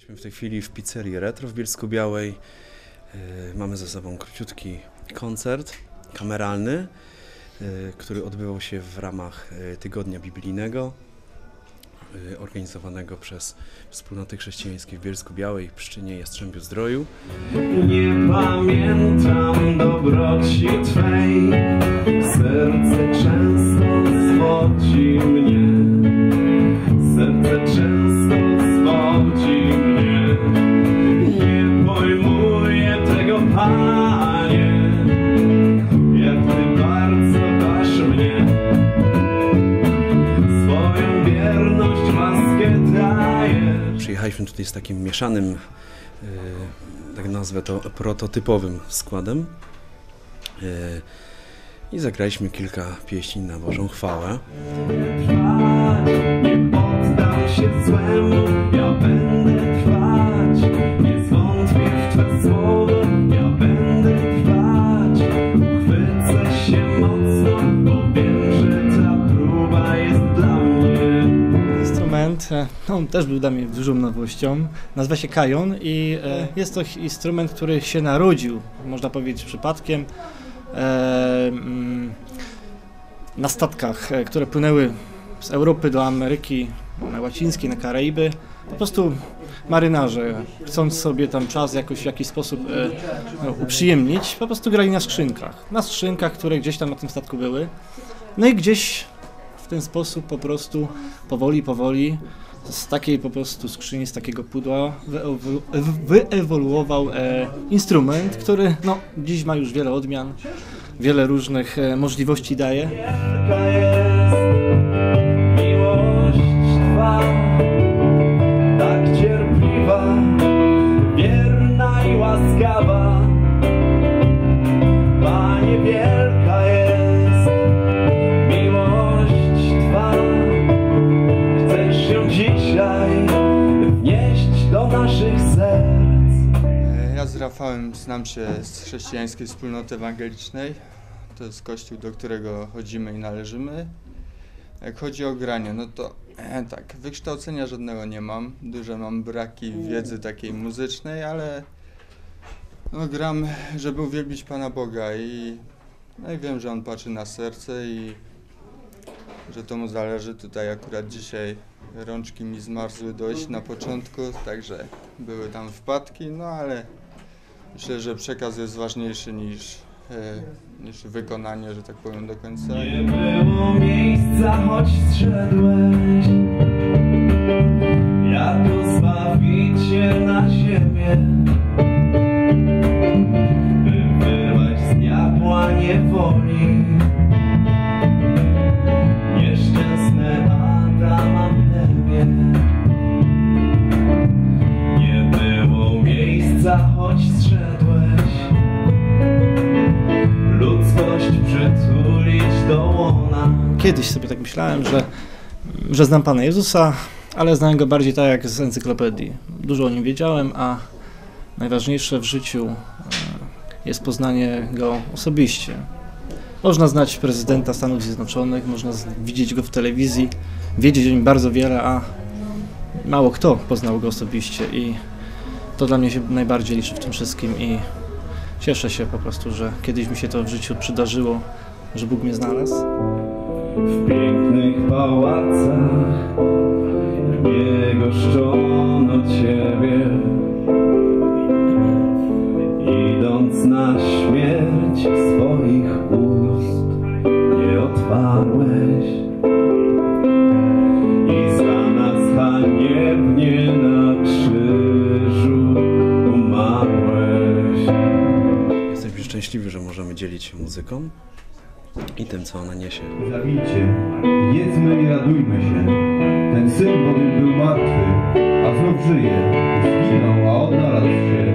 Jesteśmy w tej chwili w pizzerii Retro w Bielsku Białej. Yy, Mamy za sobą króciutki koncert kameralny, yy, który odbywał się w ramach yy, Tygodnia Biblijnego organizowanego przez Wspólnoty Chrześcijańskie w Bielsku Białej, Pszczynie Jastrzębiu Zdroju. Nie pamiętam dobroci Twej, serce często zwodzi Przyjechaliśmy tutaj z takim mieszanym, yy, tak nazwę to prototypowym składem. Yy, I zagraliśmy kilka pieśni na Bożą chwałę. nie poddam się złemu, ja będę trwać, nie zwątpię w Twe słowo, Instrument, no, on też był dla mnie dużą nowością. Nazywa się kajon i e, jest to instrument, który się narodził, można powiedzieć przypadkiem, e, mm, na statkach, e, które płynęły z Europy do Ameryki Łacińskiej, na Karaiby. Po prostu marynarze, chcąc sobie tam czas jakoś w jakiś sposób e, no, uprzyjemnić, po prostu grali na skrzynkach. Na skrzynkach, które gdzieś tam na tym statku były. No i gdzieś ten sposób po prostu powoli, powoli z takiej po prostu skrzyni, z takiego pudła wyewolu- wyewoluował e, instrument, który no, dziś ma już wiele odmian, wiele różnych e, możliwości daje. Rafałem znam się z chrześcijańskiej wspólnoty ewangelicznej. To jest kościół, do którego chodzimy i należymy. Jak chodzi o granie, no to e, tak, wykształcenia żadnego nie mam. Duże mam braki wiedzy takiej muzycznej, ale no, gram, żeby uwielbić Pana Boga i, no i wiem, że On patrzy na serce i że to Mu zależy. Tutaj akurat dzisiaj rączki mi zmarzły dość na początku, także były tam wpadki, no ale Myślę, że przekaz jest ważniejszy niż, e, niż wykonanie, że tak powiem, do końca. Nie było miejsca, choć zszedłeś. Jako Zbawiciel na ziemię. Z niewoli. Nie było miejsca, choć Kiedyś sobie tak myślałem, że, że znam Pana Jezusa, ale znałem Go bardziej tak jak z encyklopedii. Dużo o Nim wiedziałem, a najważniejsze w życiu e, jest poznanie Go osobiście. Można znać prezydenta Stanów Zjednoczonych, można widzieć Go w telewizji, wiedzieć o Nim bardzo wiele, a mało kto poznał Go osobiście i to dla mnie się najbardziej liczy w tym wszystkim i cieszę się po prostu, że kiedyś mi się to w życiu przydarzyło, że Bóg mnie znalazł. W pięknych pałacach. Nie goszczono Ciebie. Idąc na śmierć swoich ust nie otwarłeś. I za nas na krzyżu umarłeś. Jesteśmy szczęśliwi, że możemy dzielić się muzyką i tym, co ona niesie. Zabijcie, jedzmy i radujmy się. Ten syn bowiem był martwy, a znów żyje. Zginął, a odnalazł się.